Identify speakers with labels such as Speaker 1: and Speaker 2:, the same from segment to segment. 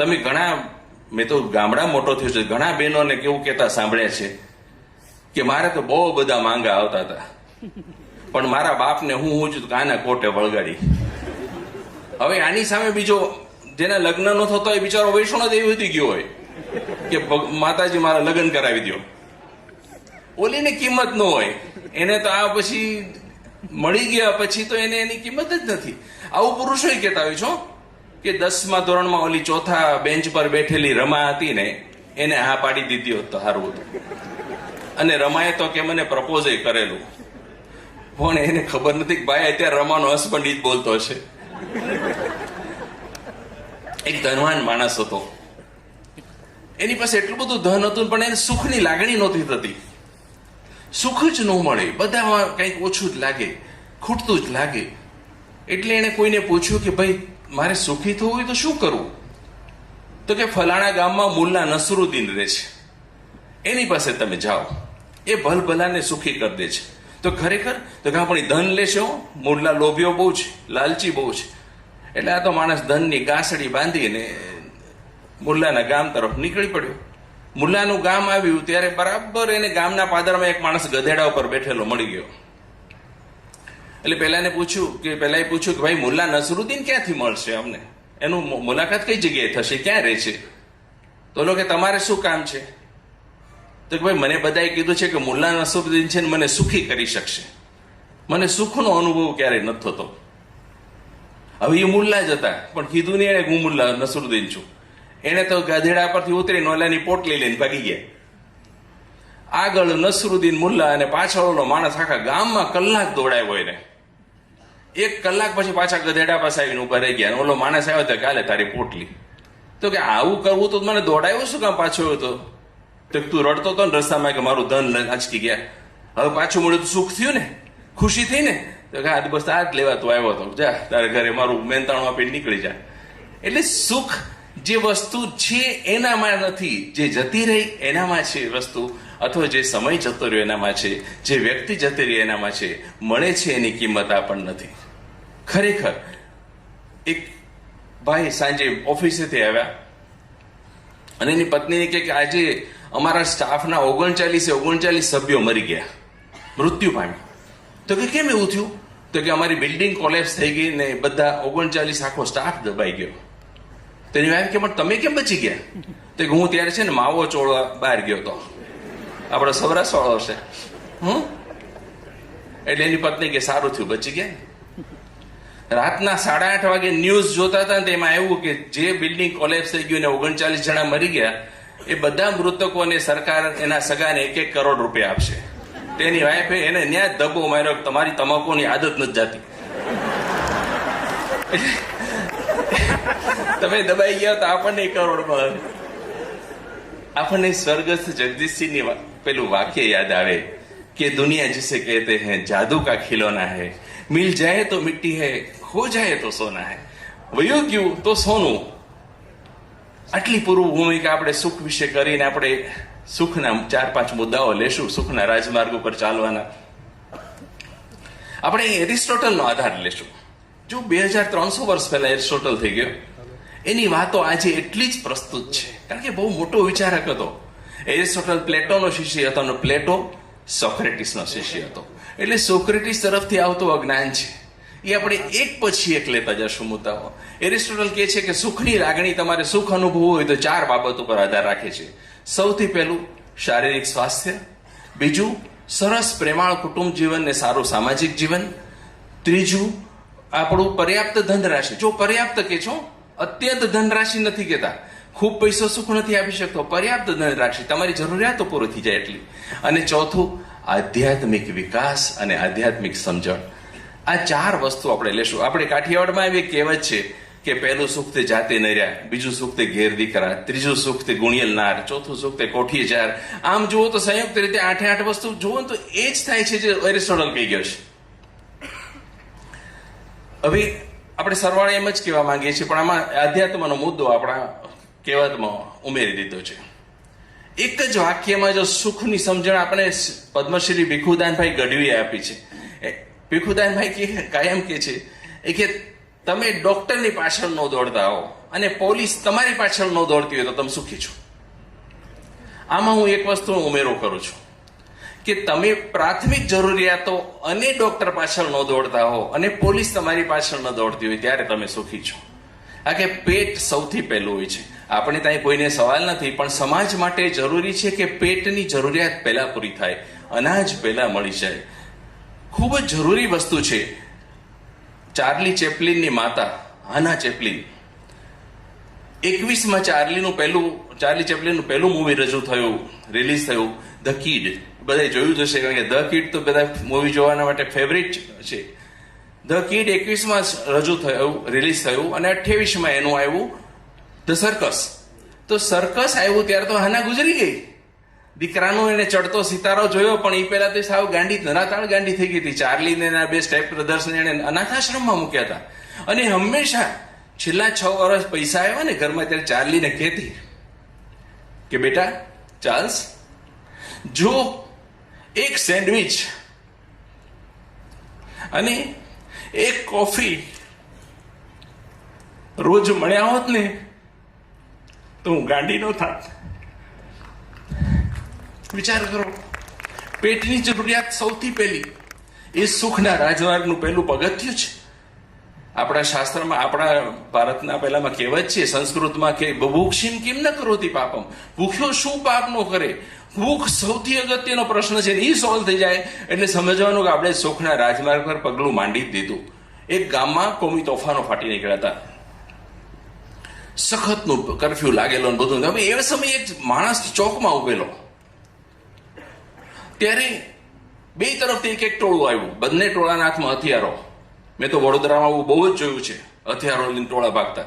Speaker 1: તમે ઘણા, મેં તો ગામડા મોટો થયો છે, ઘણા બહેનોને કેવું કહેતા સાંભળ્યા છે કે મારે તો બહુ બધા માંગા આવતા હતા. પણ મારા બાપને હું હું છું કાના કોટે વળગાડી. હવે આની સામે બીજો, જેના લગ્ન નો થતો હોય, બિચારો વૈષ્ણવ દેવી હતી ગયો હોય કે માતાજી મારા લગ્ન કરાવી દો ઓલીને કિંમત ન હોય. એને તો આ પછી મળી ગયા, પછી તો એને એની કિંમત જ નથી. આવું પુરુષો કહેતા હોય છો કે દસમા ધોરણમાં ઓલી ચોથા બેન્ચ પર બેઠેલી રમા હતી ને એને હા પાડી દીધી હોત તો સારું હતું. અને રમાએ તો કે મને પ્રપોઝ કરેલું. પણ એને ખબર નથી કે ભાઈ અત્યારે રમાનો હસબન્ડ જ બોલતો હશે. એક ધનવાન માણસ હતો. એની પાસે એટલું બધું ધન હતું પણ એને સુખની લાગણી નહોતી થતી. સુખ જ ન મળે. બધામાં કંઈક ઓછું જ લાગે, ખૂટતું જ લાગે. એટલે એણે કોઈને પૂછ્યું કે ભાઈ મારે સુખી થવું હોય તો શું કરવું તો કે ફલાણા ગામમાં મુલ્લા નસરુદ્દીન રહે છે. એની પાસે તમે જાઓ. એ ભલભલાને સુખી કરી દે છે. તો ખરેખર, તો કે આપણી ધન લેશો? મુલ્લા લોભિયો બહુ છે, લાલચી બહુ છે. એટલે આ તો માણસ ધનની ગાંસડી બાંધીને મુલ્લાના ગામ તરફ નીકળી પડ્યો. મુલ્લાનું ગામ આવ્યું ત્યારે બરાબર એને ગામના પાદરમાં એક માણસ ગધેડા ઉપર બેઠેલો મળી ગયો. એટલે પહેલા એને પૂછ્યું કે પહેલા એ પૂછ્યું કે, ભાઈ, મુલ્લા નસરુદ્દીન ક્યાંથી મળશે અમને? એનું મુલાકાત કઈ જગ્યાએ થશે? ક્યાં રહે છે? તો લો કે, તમારે શું કામ છે? તો કે, ભાઈ, મને બધાએ કીધું છે કે, મુલ્લા નસરુદ્દીન છે ને મને સુખી કરી શકશે. મને સુખનો અનુભવ ક્યારેય નથી થતો. હવે એ મુલ્લા જ હતા, પણ કીધું નહીં એને હું મુલ્લા નસરુદ્દીન છું. એને તો ગાધેડા પરથી ઉતરી નોલાની પોટલી લઈને ભાગી ગયા. આગળ નસરુદ્દીન મુલ્લા અને પાછળનો માણસ આખા ગામમાં કલાક દોડાવ્યો એને એક કલાક પછી પાછા ગધેડા પાસે આવીને ઊભા રહી ગયા ઓલો માણસ આવ્યો તો કાલે તારી પોટલી. તો કે, આવું કરવું તો મને દોડાયું શું કામ પાછો હતો તો? તો રડતો હતો ને રસ્તામાં કે મારું ધન આંચકી ગયા. હવે પાછું મળ્યું તો સુખ થયું ને? ખુશી થઈ ને? તો કે આ બસ આ જ લેવા તું આવ્યો હતો જા, તારે ઘરે મારું મહેનતાણું આપીને નીકળી જા. એટલે સુખ જે વસ્તુ છે એનામાં નથી, જે જતી રહી એનામાં છે વસ્તુ. અથવા જે સમય જતો રહ્યો એનામાં છે, જે વ્યક્તિ જતી રહી એનામાં છે, મળે છે એની કિંમત આપણને નથી. ખરેખર, એક ભાઈ સાંજે ઓફિસેથી આવ્યા અને એની પત્નીને કહે કે આજે અમારા સ્ટાફના ઓગણચાલીસે ઓગણચાલીસ સભ્યો મરી ગયા. મૃત્યુ પામ્યા. તો કે કેમ એવું થયું? તો કે અમારી બિલ્ડિંગ કોલેપ્સ થઈ ગઈ ને બધા ઓગણચાલીસ આખો સ્ટાફ દબાઈ ગયો. તેની વાઈફ કે, પણ તમે કેમ બચી ગયા? તો કે, હું ત્યારે છે ને માવો ચોળવા બહાર ગયો હતો. આપણો સૌરાષ્ટ્ર વાળો હશે એટલે એની પત્ની કે સારું થયું, બચી ગયા રાતના સાડા આઠ વાગે ન્યૂઝ જોતા હતા તેમાં આવ્યું કે જે બિલ્ડિંગ કોલેપ્સ થઈ ગયું ને ઓગણચાલીસ જણા મરી ગયા, એ બધા મૃતકોને સરકાર એના સગાને એક એક કરોડ રૂપિયા આપશે. તેની વાઈફે એને ન્યાય જ ધબ્બો માર્યો તમારી તમાકુની આદત નથી જાતી. તમે દબાઈ ગયા તો આપણને કરોડ મળે આપણને સ્વર્ગસ્થ જગદીશસિંહની વા- પેલું વાક્ય યાદ આવે કે દુનિયા जिसे कहते हैं जादू का खिलौना है मिल जाए तो मिट्टी है खो जाए तो सोना है વયું ગયું તો સોનું આટલી પૂર્વ ભૂમિકા આપણે સુખ વિશે કરીને આપણે સુખના ચાર પાંચ મુદ્દાઓ લેશું સુખના રાજમાર્ગ ઉપર ચાલવાના આપણે એરિસ્ટોટલનો આધાર લેશું જો બે હજાર ત્રણસો વર્ષ પહેલા એરિસ્ટોટલ થઈ ગયો એની વાતો આજે એટલી જ પ્રસ્તુત છે કારણ કે બહુ મોટો વિચારક હતો એરિસ્ટોટલ પ્લેટોનો શિષ્ય હતો અને પ્લેટો સોક્રેટિસનો શિષ્ય હતો. એટલે સોક્રેટિસ તરફથી આવતું અજ્ઞાન છે. એ આપણે એક પછી એક લેતા જશું મુદ્દાઓ. એરિસ્ટોટલ કહે છે કે સુખની લાગણી તમારે સુખ અનુભવવું હોય તો ચાર બાબત ઉપર આધાર રાખે છે. સૌથી પહેલું શારીરિક સ્વાસ્થ્ય, બીજું સરસ પ્રેમાળ કુટુંબ જીવન ને સારું સામાજિક જીવન, ત્રીજું આપણું પર્યાપ્ત ધનરાશિ. જો પર્યાપ્ત કે છો, અત્યંત ધનરાશિ નથી કહેતા. ખૂબ પૈસો સુખ નથી આપી શકતો, પર્યાપ્ત રાખશે. તમારી જરૂરિયાતો પૂરી થઈ જાય એટલી. અને ચોથું, આધ્યાત્મિક વિકાસ અને આધ્યાત્મિક સમજણ. આ ચાર વસ્તુ આપણે લેશું. આપણે કાઠિયાવાડમાં એવી કહેવત છે કે પહેલું સુખ તે જાતે નર્યા, બીજું સુખ તે ઘેર દીકરા, ત્રીજું સુખ તે ગુણિયલ નાર, ચોથું સુખ તે કોઠીએ જાર. આમ જુઓ તો સંયુક્ત રીતે આઠે આઠ વસ્તુ, જુઓ તો એ જ થાય છે જે એરિસ્ટોટલ કહી ગયો છે. હવે આપણે સરવાળે એમ જ કહેવા માંગીએ છીએ, પણ આમાં આધ્યાત્મનો મુદ્દો આપણા કહેવતમાં ઉમેરી દીધો છે. એક જ વાક્યમાં જો સુખની સમજણ આપણે પદ્મશ્રી ભીખુદાનભાઈ ગઢવીએ આપી છે. ભીખુદાનભાઈ કે કાયમ કે છે એ કે, તમે ડોક્ટરની પાછળ ન દોડતા હો અને પોલીસ તમારી પાછળ ન દોડતી હોય તો તમે સુખી છો. આમાં હું એક વસ્તુ ઉમેરો કરું છું કે તમે પ્રાથમિક જરૂરિયાતો અને ડોક્ટર પાછળ ન દોડતા હો અને પોલીસ તમારી પાછળ ન દોડતી હોય ત્યારે તમે સુખી છો. આ કે પેટ સૌથી પહેલું હોય છે. આપણે ત્યાં કોઈને સવાલ નથી, પણ સમાજ માટે જરૂરી છે કે પેટની જરૂરિયાત પહેલા પૂરી થાય, અનાજ પહેલા મળી જાય. ખૂબ જ જરૂરી વસ્તુ છે. ચાર્લી ચેપલિનની માતા હાના ચેપલિન. એકવીસમાં ચાર્લીનું પહેલું, ચાર્લી ચેપલિનનું પહેલું મૂવી રજૂ થયું રિલીઝ થયું ધ કીડ બધાએ જોયું જ હશે, કારણ કે ધ કિડ તો બધા મૂવી જોવાના માટે ફેવરિટ છે. ધ કીડ એકવીસમાં રજૂ થયું રિલીઝ થયું, અને અઠ્યાવીસમાં એનું આવ્યું ધ સર્કસ તો સર્કસ આવ્યું ત્યારે તો હાના ગુજરી ગઈ. દીકરાનો એને ચડતો સિતારો જોયો, પણ એ પહેલા તો સાવ ગાંડી ધરાતાળ ગાંડી થઈ ગઈ હતી. ચાર્લીને એના બે સ્ટેપ બ્રધર્સને એને અનાથાશ્રમમાં મૂક્યા હતા. અને હંમેશા છેલ્લા છ વર્ષ પૈસા આવ્યા ને ઘરમાં, ત્યારે ચાર્લીને કહેતી કે, બેટા, ચાર્લ્સ, જો એક સેન્ડવિચ અને એક કોફી રોજ મળ્યા હોત ને તો હું ગાંડી ન થાત વિચાર કરો, પેટની જરૂરિયાત સૌથી પહેલી, એ સુખના રાજમાર્ગનું પહેલું પગથિયું છે. આપણા શાસ્ત્રમાં, આપણા ભારતના પહેલામાં કહેવત છે, સંસ્કૃતમાં કે બભૂક્ષિમ કેમ ન કરોતી પાપમ? ભૂખ્યો શું પાપ નો કરે? ભૂખ સૌથી અગત્યનો પ્રશ્ન છે એ સોલ્વ થઈ જાય. એટલે સમજવાનું કે આપણે સુખના રાજમાર્ગ પર પગલું માંડી દીધું. એક ગામમાં કોમી તોફાનો ફાટી નીકળ્યા હતા. સખતનું કરફ્યુ લાગેલો બધું. હવે એ સમયે એક માણસ ચોકમાં ઉભેલો. ત્યારે બે તરફથી એક એક ટોળું આવ્યું. બંને ટોળાના હાથમાં હથિયારો. મેં તો વડોદરામાં આવું બહુ જ જોયું છે. હથિયારો લઈને ટોળા ભાગતા.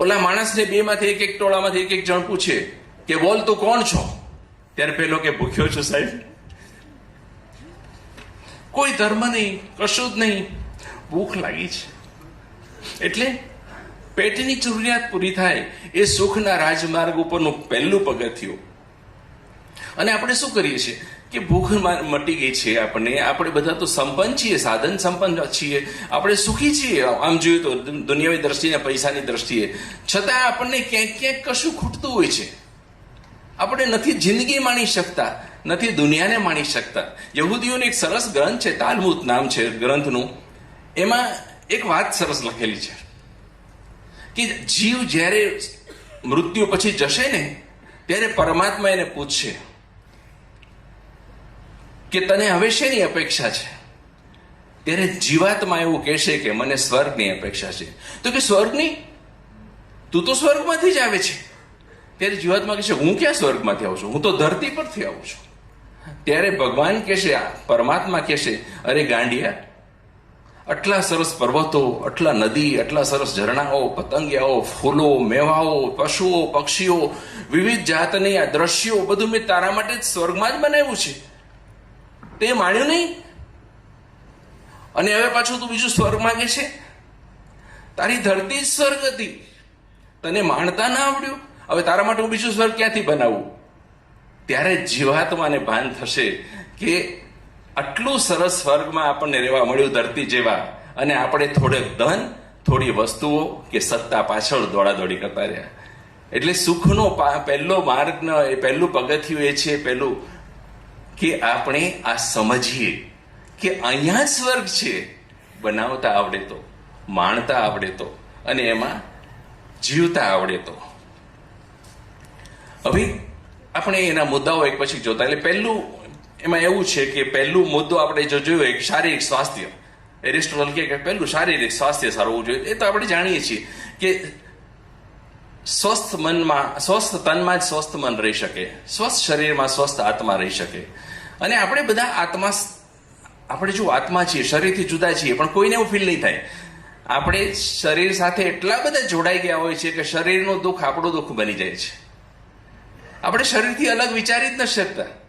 Speaker 1: ઓલા માણસને બે માંથી એક એક ટોળામાંથી એક એક જણ પૂછે કે, બોલ તું કોણ છો? ત્યારે પેલો કે, ભૂખ્યો છું સાહેબ. કોઈ ધર્મ નહીં, કશું જ નહીં. ભૂખ લાગી છે. એટલે પેટની જરૂરિયાત પૂરી થાય એ સુખના રાજમાર્ગ ઉપરનું પહેલું પગથિયું. અને આપણે શું કરીએ છીએ કે ભૂખ મટી ગઈ છે આપણને, આપણે બધા તો સંપન્ન છીએ, સાધન સંપન્ન છીએ, આપણે સુખી છીએ. આમ જોઈએ તો દુનિયાની દ્રષ્ટિએ પૈસાની દ્રષ્ટિએ. છતાં આપણને ક્યાંક ક્યાંક કશું ખૂટતું હોય છે. આપણે નથી જિંદગી માણી શકતા, નથી દુનિયાને માણી શકતા. યહૂદીઓનો એક સરસ ગ્રંથ છે તાલમુદ નામ છે ગ્રંથનું. એમાં એક વાત સરસ લખેલી છે. કે જીવ જ્યારે મૃત્યુ પછી જશે ને, ત્યારે પરમાત્મા એને પૂછશે કે તને હવે શેની અપેક્ષા છે? ત્યારે જીવાત્મા એવું કહેશે કે મને સ્વર્ગની અપેક્ષા છે. તો કે સ્વર્ગની? તું તો સ્વર્ગમાંથી જ આવે છે. ત્યારે જીવાત્મા કહેશે, હું ક્યાં સ્વર્ગમાંથી આવું છું? હું તો ધરતી પરથી આવું છું. ત્યારે ભગવાન કહેશે પરમાત્મા કહેશે, અરે ગાંડિયા આટલા સરસ પર્વતો, આટલા નદી, આટલા સરસ ઝરણાઓ, પતંગિયાઓ, ફૂલો, મેવાઓ, પશુઓ, પક્ષીઓ, વિવિધ જાતની આ દ્રશ્યો બધું મેં તારા માટે જ સ્વર્ગમાં જ બનાવ્યું છે. તે માણ્યું નહીં? અને હવે પાછું તું બીજું સ્વર્ગ માંગે છે? તારી ધરતી જ સ્વર્ગ હતી. તને માણતા ના આવડ્યું? હવે તારા માટે હું બીજું સ્વર્ગ ક્યાંથી બનાવું? ત્યારે જીવાત્માને ભાન થશે કે આટલું સરસ સ્વર્ગમાં આપણને રહેવા મળ્યું ધરતી જેવા અને આપણે થોડે ધન, થોડી વસ્તુઓ કે સત્તા પાછળ દોડાદોડી કરતા રહ્યા. એટલે સુખનો પહેલો માર્ગ એ પહેલું પગથિયું એ છે, પહેલું કે આપણે આ સમજીએ કે અહીંયા સ્વર્ગ છે. બનાવતા આવડે તો, માણતા આવડે તો, અને એમાં જીવતા આવડે તો. હવે આપણે એના મુદ્દાઓ એક પછી જોતા. એટલે પહેલું એમાં એવું છે કે પહેલું મુદ્દો આપણે જો જોયો એક શારીરિક સ્વાસ્થ્ય. એરિસ્ટોટલ કે પહેલું શારીરિક સ્વાસ્થ્ય સારું હોવું જોઈએ. એ તો આપણે જાણીએ છીએ કે સ્વસ્થ મનમાં, સ્વસ્થ તનમાં જ સ્વસ્થ મન રહી શકે. સ્વસ્થ શરીરમાં સ્વસ્થ આત્મા રહી શકે. અને આપણે બધા આત્મા આપણે જો આત્મા છીએ, શરીરથી જુદા છીએ, પણ કોઈને એવું ફીલ નહીં થાય. આપણે શરીર સાથે એટલા બધા જોડાઈ ગયા હોય છે કે શરીરનું દુઃખ આપણું દુઃખ બની જાય છે. આપણે શરીરથી અલગ વિચારી જ ન શકતા.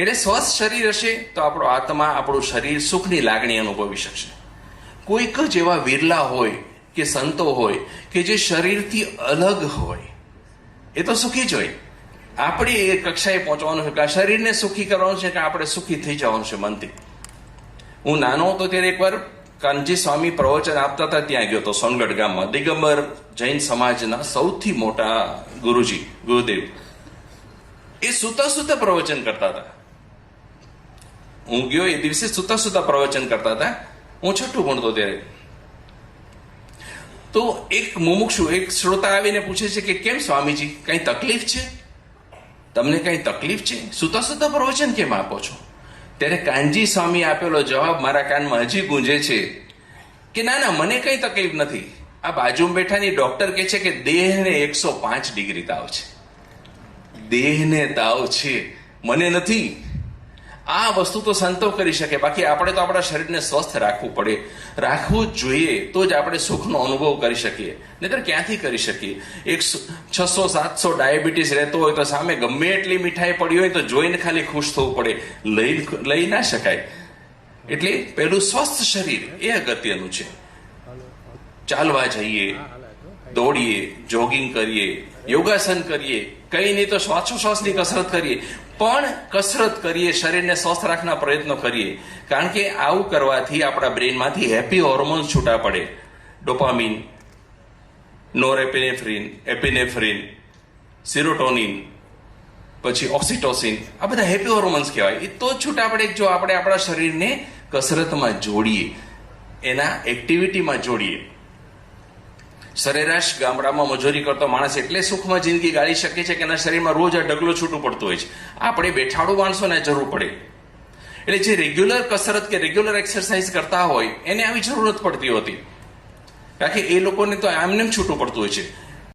Speaker 1: એટલે સ્વસ્થ શરીર હશે તો આપણો આત્મા, આપણું શરીર સુખની લાગણી અનુભવી શકશે. કોઈક જ એવા વિરલા હોય કે સંતો હોય કે જે શરીરથી અલગ હોય, એ તો સુખી જ હોય. આપણે એ કક્ષાએ પહોંચવાનું છે કે શરીરને સુખી કરવાનું છે કે આપણે સુખી થઈ જવાનું છે મનથી. હું નાનો હતો ત્યારે એકવાર કાનજી સ્વામી પ્રવચન આપતા હતા, ત્યાં ગયો હતો સોનગઢ ગામમાં. દિગંબર જૈન સમાજના સૌથી મોટા ગુરુજી, ગુરુદેવ. એ સુતા સુતા પ્રવચન કરતા હતા. હું ગયો એ દિવસે સુતા સુતા પ્રવચન કરતા હતા. હું છઠ્ઠું ભણતો ત્યારે. તો એક મુમુક્ષુ, એક શ્રોતા આવીને પૂછે છે કે કેમ સ્વામીજી, કઈ તકલીફ છે? તમને કઈ તકલીફ છે? સુતા સુતા પ્રવચન કેમ આપો છો? ત્યારે કાનજી સ્વામી આપેલો જવાબ મારા કાનમાં હજી ગુંજે છે કે ના ના, મને કઈ તકલીફ નથી. આ બાજુમાં બેઠાની ડોક્ટર કહે છે કે દેહને એકસો પાંચ ડિગ્રી તાવ છે. દેહને તાવ છે. મને નથી. આ વસ્તુ તો સંતો કરી શકે. બાકી આપણે તો આપણા શરીરને સ્વસ્થ રાખવું પડે. રાખવું જોઈએ તો જ આપણે સુખનો અનુભવ કરી શકીએ. નહીતર ક્યાંથી કરી શકીએ? એક છસો સાતસો ડાયાબિટીસ રહેતો હોય તો સામે ગમે એટલી મીઠાઈ પડી હોય તો જોઈને ખાલી ખુશ થવું પડે. લઈ લઈ ના શકાય. એટલે પેલું સ્વસ્થ શરીર એ અગત્યનું છે. ચાલવા જઈએ દોડીએ જોગિંગ કરીએ યોગાસન કરીએ, કઈ નહીં તો શ્વાસોશ્વાસની કસરત કરીએ, પણ કસરત કરીએ, શરીરને સ્વસ્થ રાખના પ્રયત્નો કરીએ. કારણ કે આવું કરવાથી આપણા બ્રેનમાંથી હેપી હોર્મોન્સ છૂટા પડે. ડોપામિન, નોરેપિનેફ્રિન, એપિનેફ્રિન, સિરોટોનિન, પછી ઓક્સિટોસિન, આ બધા હેપી હોર્મોન્સ કહેવાય. એ તો છૂટા પડે જો આપણે આપણા શરીરને કસરતમાં જોડીએ, એના એક્ટિવિટીમાં જોડીએ. સરેરાશ ગામડામાં મજૂરી કરતો માણસ એટલે સુખમાં જિંદગી ગાળી શકે છે કે એના શરીરમાં રોજ આ ડગલો છૂટું પડતું હોય છે. આપણે બેઠાડું માણસોને જરૂર પડે. એટલે જે રેગ્યુલર કસરત કે રેગ્યુલર એક્સરસાઇઝ કરતા હોય, એને આવી જરૂરત પડતી હોતી. કારણ કે એ લોકોને તો આમને છૂટું પડતું હોય છે.